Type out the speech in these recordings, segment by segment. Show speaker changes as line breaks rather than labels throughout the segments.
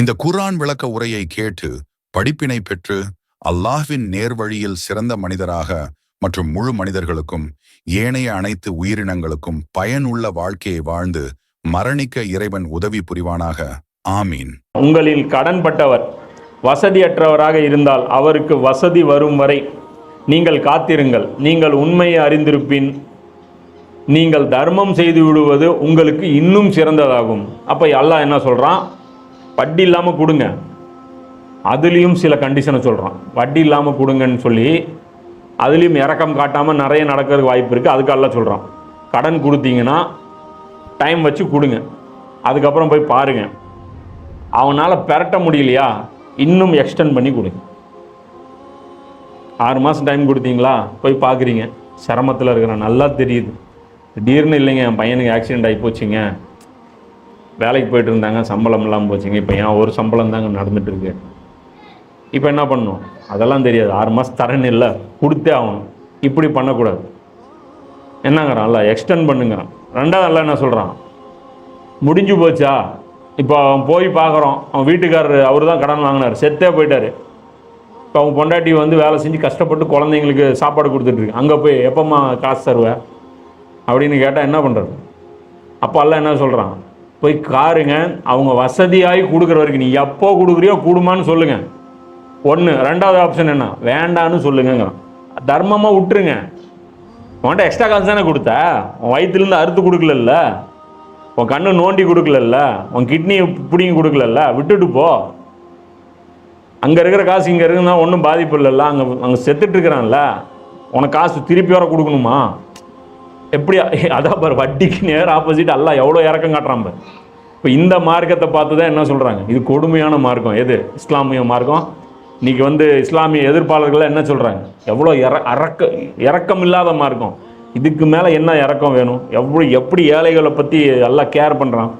இந்த குர்ஆன் விளக்க உரையை கேட்டு படிப்பினை பெற்று அல்லாஹ்வின் நேர்வழியில் சிறந்த மனிதராக மற்றும் முழு மனிதர்களுக்கும் ஏனைய அனைத்து உயிரினங்களுக்கும் பயனுள்ள வாழ்க்கையை வாழ்ந்து மரணிக்க இறைவன் உதவி புரிவானாக. ஆமீன்.
உங்களில் கடன்பட்டவர் வசதியற்றவராக இருந்தால் அவருக்கு வசதி வரும் வரை நீங்கள் காத்திருங்கள். நீங்கள் உண்மையை அறிந்திருப்பின் நீங்கள் தர்மம் செய்து விடுவது உங்களுக்கு இன்னும் சிறந்ததாகும். அப்போ அல்லாஹ் என்ன சொல்கிறான் வட்டி இல்லாமல் கொடுங்க. அதுலேயும் சில கண்டிஷனை சொல்கிறான் வட்டி இல்லாமல் கொடுங்கன்னு சொல்லி அதுலேயும் இறக்கம் காட்டாமல் நிறைய நடக்கிறதுக்கு வாய்ப்பு இருக்குது அதுக்கெல்லாம் சொல்கிறான் கடன் கொடுத்தீங்கன்னா டைம் வச்சு கொடுங்க. அதுக்கப்புறம் போய் பாருங்கள் அவனால் பெரட்ட முடியலையா? இன்னும் எக்ஸ்டெண்ட் பண்ணி கொடுங்க ஆறு மாதம் டைம் கொடுத்தீங்களா? போய் பார்க்குறீங்க சிரமத்தில் இருக்கிறேன். நல்லா தெரியுது. திடீர்னு இல்லைங்க என் பையனுக்கு ஆக்சிடென்ட் ஆகி போச்சுங்க. வேலைக்கு போயிட்டு இருந்தாங்க சம்பளம் இல்லாமல் போச்சுங்க. இப்போ ஏன் ஒரு சம்பளம் தாங்க நடந்துட்டு இருக்கு? இப்போ என்ன பண்ணும்? அதெல்லாம் தெரியாது. ஆறு மாதம் தரேன்னு இல்லை கொடுத்தே ஆகணும். இப்படி பண்ணக்கூடாது. என்னங்கிறான்? இல்லை எக்ஸ்டெண்ட் பண்ணுங்கிறான் ரெண்டாவது அல்ல என்ன சொல்கிறான் முடிஞ்சு போச்சா? இப்போ அவன் போய் பார்க்குறோம் அவன் வீட்டுக்காரர் அவர் தான் கடன் வாங்கினார். செத்தே போயிட்டார். இப்போ அவங்க பொண்டாட்டி வந்து வேலை செஞ்சு கஷ்டப்பட்டு குழந்தைங்களுக்கு சாப்பாடு கொடுத்துட்ருக்கு அங்கே போய் எப்போம்மா காசு தருவ? அப்படின்னு கேட்டால் என்ன பண்ணுறது அப்போ எல்லாம் என்ன சொல்கிறான் போய் காருங்க அவங்க வசதியாகி கொடுக்குற வரைக்கும் நீ எப்போ கொடுக்குறியோ கூடுமான்னு சொல்லுங்க. ஒன்று ரெண்டாவது ஆப்ஷன் என்ன? வேண்டான்னு சொல்லுங்க தர்மமாக விட்டுருங்க. உன்கிட்ட எக்ஸ்ட்ரா காசு தானே கொடுத்த? உன் வயிற்றுலேருந்து அறுத்து கொடுக்கலல்ல? உன் கண்ணு நோண்டி கொடுக்கலல்ல? உன் கிட்னியை பிடிங்கி கொடுக்கலல்ல? விட்டுட்டு போ. அங்கே இருக்கிற காசு இங்கே இருக்குன்னா ஒன்றும் பாதிப்பு இல்லைல்ல. அங்கே அங்கே செத்துட்டு இருக்கிறான்ல. உனக்கு காசு திருப்பி வர கொடுக்கணுமா? எப்படி அதான் பாரு வட்டிக்கு நேர் ஆப்போசிட் அல்ல எவ்வளோ இறக்கம் காட்டுறான் பாரு. இப்போ இந்த மார்க்கத்தை பார்த்து தான் என்ன சொல்கிறாங்க இது கொடுமையான மார்க்கம். எது? இஸ்லாமிய மார்க்கம். இன்றைக்கி வந்து இஸ்லாமிய எதிர்ப்பாளர்கள்லாம் என்ன சொல்கிறாங்க எவ்வளோ இற அரக்க இறக்கம் இல்லாத மார்க்கம். இதுக்கு மேலே என்ன இறக்கம் வேணும்? எவ்வளோ எப்படி ஏழைகளை பற்றி எல்லாம் கேர் பண்ணுறான்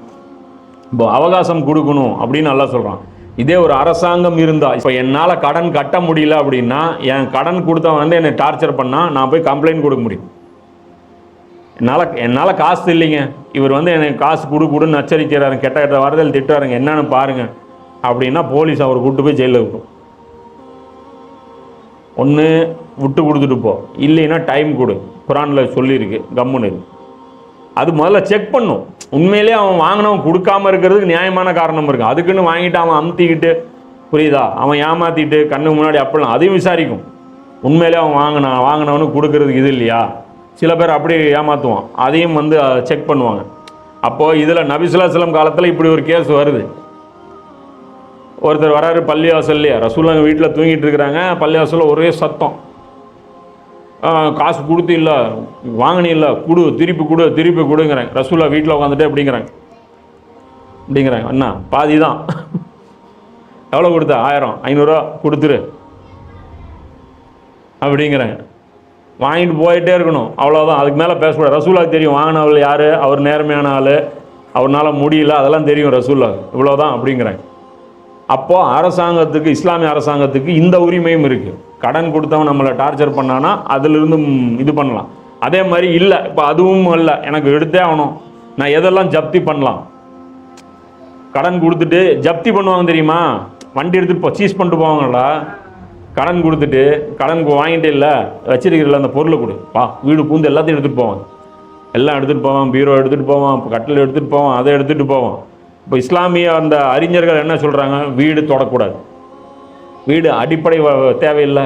இப்போ அவகாசம் கொடுக்கணும் அப்படின்னு நல்லா சொல்கிறான் இதே ஒரு அரசாங்கம் இருந்தால் இப்போ என்னால் கடன் கட்ட முடியல அப்படின்னா என் கடன் கொடுத்தவன் வந்து என்னை டார்ச்சர் பண்ணால் நான் போய் கம்ப்ளைண்ட் கொடுக்க முடியும். என்னால் என்னால் காசு இல்லைங்க. இவர் வந்து எனக்கு காசு கொடு கொடுன்னு நச்சரிக்கிறாரு கெட்ட கெட்ட வார்த்தையில் திட்டுறாருங்க. என்னன்னு பாருங்க. அப்படின்னா போலீஸ் அவர் கூட்டு போய் ஜெயிலில் விடும் ஒன்று விட்டு கொடுத்துட்டு போ. இல்லைன்னா டைம் கொடு. குரானில் சொல்லியிருக்கு கம்முன்னு அது முதல்ல செக் பண்ணும். உண்மையிலே அவன் வாங்கினவன் கொடுக்காம இருக்கிறதுக்கு நியாயமான காரணம் இருக்கு. அதுக்குன்னு வாங்கிட்டு அவன் அமுத்திக்கிட்டு புரியுதா? அவன் ஏமாத்திட்டு கண்ணுக்கு முன்னாடி அப்படிலாம் அதையும் விசாரிக்கும். உண்மையிலே அவன் வாங்கினான் வாங்கினவனுக்கு கொடுக்கறதுக்கு இது இல்லையா? சில பேர் அப்படி ஏமாற்றுவான் அதையும் வந்து செக் பண்ணுவாங்க. அப்போது இதில் நபிசுல்லாஸ்லம் காலத்தில் இப்படி ஒரு கேஸ் வருது. ஒருத்தர் வராரு பள்ளிவாசல்லையே ரசூலாங்க வீட்டில் தூங்கிட்டு இருக்கிறாங்க. பள்ளிவாசலில் ஒரே சத்தம். காசு கொடுத்து இல்லை வாங்கினி இல்லை கொடு திருப்பி கொடு திருப்பி கொடுங்கிறாங்க ரசூலா வீட்டில் உட்காந்துட்டு அப்படிங்கிறாங்க. அப்படிங்கிறாங்க. அண்ணா பாதி தான். எவ்வளோ கொடுத்த? ஆயிரம். ஐநூறுரூவா கொடுத்துரு. அப்படிங்கிறாங்க. வாங்கிட்டு போயிட்டே இருக்கணும். அவ்வளோதான் அதுக்கு மேலே பேசக்கூடாது. ரசூலாக்கு தெரியும். வாங்கினவள் யார்? அவர் நேர்மையான ஆள். அவர்னால முடியல. அதெல்லாம் தெரியும் ரசூலா இவ்வளோதான் அப்படிங்கிறாங்க. அப்போது அரசாங்கத்துக்கு இஸ்லாமிய அரசாங்கத்துக்கு இந்த உரிமையும் இருக்குது கடன் கொடுத்தவன் நம்மளை டார்ச்சர் பண்ணானா அதிலிருந்து இது பண்ணலாம். அதே மாதிரி இல்லை. இப்போ அதுவும் இல்லை. எனக்கு எடுத்தே ஆகணும். நான் எதெல்லாம் ஜப்தி பண்ணலாம்? கடன் கொடுத்துட்டு ஜப்தி பண்ணுவாங்க தெரியுமா? வண்டி எடுத்து சீஸ் பண்ணிட்டு போவாங்களா கடன் கொடுத்துட்டு கடன் வாங்கிட்டே இல்லை வச்சிருக்கிறல அந்த பொருளை கொடு. வா வீடு பூந்து எல்லாத்தையும் எடுத்துகிட்டு போவான். எல்லாம் எடுத்துகிட்டு போவான் பீரோ எடுத்துகிட்டு போவான் கட்டில் எடுத்துகிட்டு போவான் அதை எடுத்துகிட்டு போவான். இப்போ இஸ்லாமிய அந்த அறிஞர்கள் என்ன சொல்கிறாங்க வீடு தொடக்கூடாது. வீடு அடிப்படை தேவையில்லை.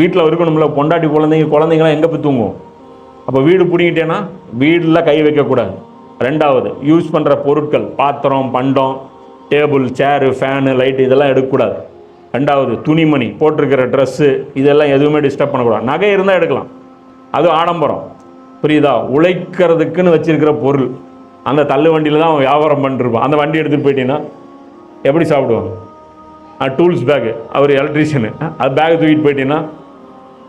வீட்டில் இருக்கணும்ல பொண்டாட்டி குழந்தைங்க குழந்தைங்களாம் எங்கே போய் தூங்கும்? அப்போ வீடு பிடிங்கிட்டேன்னா வீடில் கை வைக்கக்கூடாது. ரெண்டாவது யூஸ் பண்ணுற பொருட்கள் பாத்திரம் பண்டம் டேபிள் சேரு ஃபேனு லைட்டு இதெல்லாம் எடுக்கக்கூடாது. ரெண்டாவது துணிமணி போட்டிருக்கிற ட்ரெஸ்ஸு இதெல்லாம் எதுவுமே டிஸ்டர்ப் பண்ணக்கூடாது. நகை இருந்தால் எடுக்கலாம். அது ஆடம்பரம். புரியுதா? உழைக்கிறதுக்குன்னு வச்சிருக்கிற பொருள். அந்த தள்ளு வண்டியில் தான் அவன் வியாபாரம் பண்ணிருப்பான். அந்த வண்டி எடுத்துகிட்டு போயிட்டீங்கன்னா எப்படி சாப்பிடுவாங்க டூல்ஸ் பேக்கு அவர் எலக்ட்ரீஷியனு அது பேக் தூக்கிட்டு போயிட்டீங்கன்னா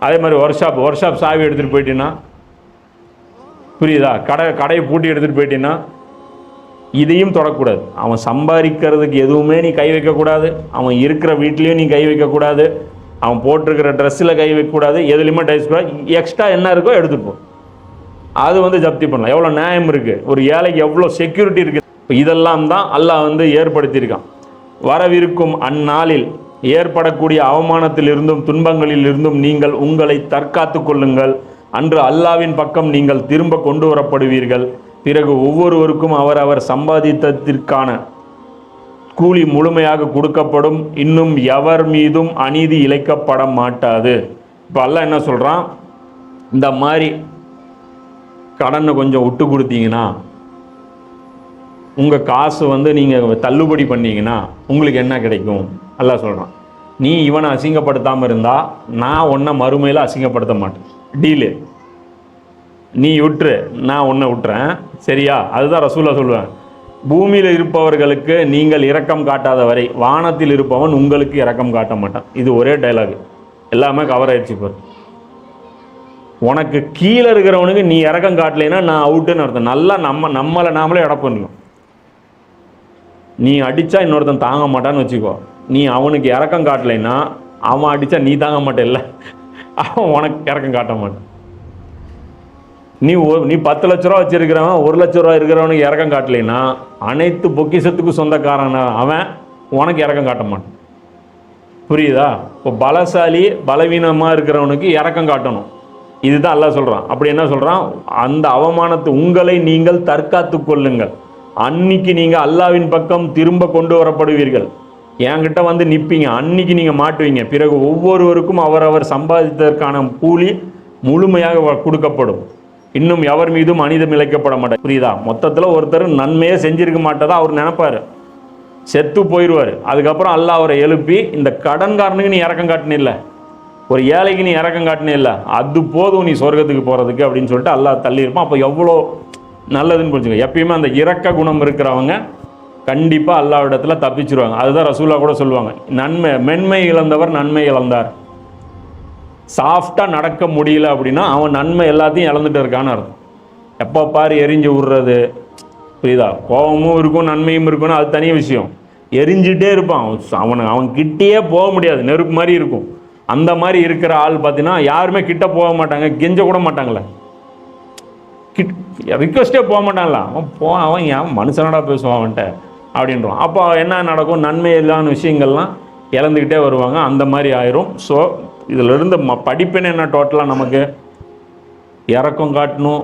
அதே மாதிரி ஒர்க் ஷாப் ஒர்க் ஷாப் சாவி எடுத்துகிட்டு போயிட்டீங்கன்னா புரியுதா? கடை கடையை பூட்டி எடுத்துகிட்டு போயிட்டீங்கன்னா இதையும் தொடக்கூடாது. அவன் சம்பாதிக்கிறதுக்கு எதுவுமே நீ கை வைக்கக்கூடாது. அவன் இருக்கிற வீட்லேயும் நீ கை வைக்கக்கூடாது. அவன் போட்டிருக்கிற ட்ரெஸ்ஸில் கை வைக்கக்கூடாது. எதுலேயுமே டைஸ் கூடாது. எக்ஸ்ட்ரா என்ன இருக்கோ எடுத்துப்போம் அது வந்து ஜப்தி பண்ணலாம். எவ்வளோ நியாயம் இருக்குது ஒரு ஏழைக்கு எவ்வளோ செக்யூரிட்டி இருக்குது இப்போ இதெல்லாம் தான் அல்லாஹ் வந்து ஏற்படுத்தியிருக்கான். வரவிருக்கும் அந்நாளில் ஏற்படக்கூடிய அவமானத்திலிருந்தும் துன்பங்களிலிருந்தும் நீங்கள் உங்களை தற்காத்து கொள்ளுங்கள். அன்று அல்லாவின் பக்கம் நீங்கள் திரும்ப கொண்டு வரப்படுவீர்கள். பிறகு ஒவ்வொருவருக்கும் அவர் அவர் சம்பாதித்ததற்கான கூலி முழுமையாக கொடுக்கப்படும். இன்னும் எவர் மீதும் அநீதி இழைக்கப்பட மாட்டாது. இப்போ அல்ல என்ன சொல்கிறான் இந்த மாதிரி கடனை கொஞ்சம் விட்டு கொடுத்தீங்கன்னா உங்கள் காசு வந்து நீங்கள் தள்ளுபடி பண்ணீங்கன்னா உங்களுக்கு என்ன கிடைக்கும்? அல்ல சொல்கிறான் நீ இவனை அசிங்கப்படுத்தாமல் இருந்தால் நான் உன்னை மறுமையில் அசிங்கப்படுத்த மாட்டேன். டீலு. நீ விட்டுரு நான் உன்னை விட்டுறேன் சரியா? அதுதான் ரசூலா சொல்லுவேன் பூமியில் இருப்பவர்களுக்கு நீங்கள் இரக்கம் காட்டாத வரை வானத்தில் இருப்பவன் உங்களுக்கு இரக்கம் காட்ட மாட்டான். இது ஒரே டைலாகு எல்லாமே கவர் ஆயிடுச்சு பாரு உனக்கு கீழே இருக்கிறவனுக்கு நீ இறக்கம் காட்டலைன்னா நான் அவுட்டுன்னு அர்த்தம். நல்லா நம்ம நம்மளை நாமளே எடை பண்ணணும் நீ அடித்தா இன்னொருத்தன் தாங்க மாட்டான்னு வச்சுக்கோ. நீ அவனுக்கு இறக்கம் காட்டலைன்னா அவன் அடித்தா நீ தாங்க மாட்டேல்ல. அவன் உனக்கு இறக்கம் காட்ட மாட்டான். நீ ஒரு நீ பத்து லட்ச ரூபா வச்சிருக்கிறவன் ஒரு லட்ச ரூபா இருக்கிறவனுக்கு இறக்கம் காட்டலைன்னா அனைத்து பொக்கிஷத்துக்கும் சொந்தக்காரன் அவன் உனக்கு இறக்கம் காட்ட மாட்டான். புரியுதா? இப்போ பலசாலி பலவீனமாக இருக்கிறவனுக்கு இறக்கம் காட்டணும். இதுதான் அல்லாஹ் சொல்கிறான் அப்படி என்ன சொல்கிறான் அந்த அவமானத்தை உங்களை நீங்கள் தற்காத்து கொள்ளுங்கள். அன்னைக்கு நீங்கள் அல்லாவின் பக்கம் திரும்ப கொண்டு வரப்படுவீர்கள். என்கிட்ட வந்து நிற்பீங்க அன்னைக்கு நீங்கள் மாட்டுவீங்க. பிறகு ஒவ்வொருவருக்கும் அவரவர் சம்பாதித்ததற்கான கூலி முழுமையாக வ- கொடுக்கப்படும். இன்னும் எவர் மீதும் மனிதம் இழைக்கப்பட மாட்டார் புரியுதா? மொத்தத்தில் ஒருத்தர் நன்மையே செஞ்சிருக்க மாட்டதா அவர் நினைப்பார். செத்து போயிடுவார் அதுக்கப்புறம் அல்லாஹ் அவரை எழுப்பி இந்த கடன்காரனுக்கு நீ இறக்கம் காட்டினில்ல ஒரு ஏழைக்கு நீ இறக்கம் காட்டினே இல்லை. அது போதும் நீ சொர்க்கத்துக்கு போகிறதுக்கு அப்படின்னு சொல்லிட்டு அல்லாஹ் தள்ளியிருப்பான் அப்போ எவ்வளோ நல்லதுன்னு புரிஞ்சுக்க. எப்பயுமே அந்த இறக்க குணம் இருக்கிறவங்க கண்டிப்பாக அல்லாவிடத்தில் தப்பிச்சிருவாங்க. அதுதான் ரசூலா கூட சொல்லுவாங்க. நன்மை மென்மை இழந்தவர் நன்மை இழந்தார். சாஃப்டாக நடக்க முடியல அப்படின்னா அவன் நன்மை எல்லாத்தையும் இழந்துட்டு இருக்கான்னு அர்த்தம். எப்போ பாரு எரிஞ்சு விடுறது. புரியுதா? கோபமும் இருக்கும் நன்மையும் இருக்கும்னு அது தனி விஷயம். எரிஞ்சிட்டே இருப்பான். அவன் அவன் கிட்டேயே போக முடியாது. நெருப்பு மாதிரி இருக்கும். அந்த மாதிரி இருக்கிற ஆள் பார்த்தீங்கன்னா யாருமே கிட்ட போக மாட்டாங்க கெஞ்ச கூட மாட்டாங்களே கிட் ரிக்வஸ்டே போக மாட்டாங்களா அவன் போ அவன் ஏன் மனுஷனடா பேசுவான் அவன்கிட்ட. அப்படின்றான் அப்போ என்ன நடக்கும்? நன்மை இல்லாத விஷயங்கள்லாம் இழந்துக்கிட்டே வருவாங்க. அந்த மாதிரி ஆயிரும். ஸோ இதிலிருந்து ம படிப்பின் என்ன டோட்டலாக நமக்கு? இறக்கம் காட்டணும்.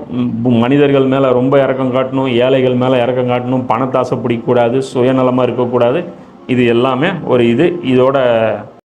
மனிதர்கள் மேலே ரொம்ப இறக்கம் காட்டணும். ஏழைகள் மேலே இறக்கம் காட்டணும். பணத்தாசை பிடிக்கக்கூடாது. சுயநலமாக இருக்கக்கூடாது. இது எல்லாமே ஒரு இது. இதோட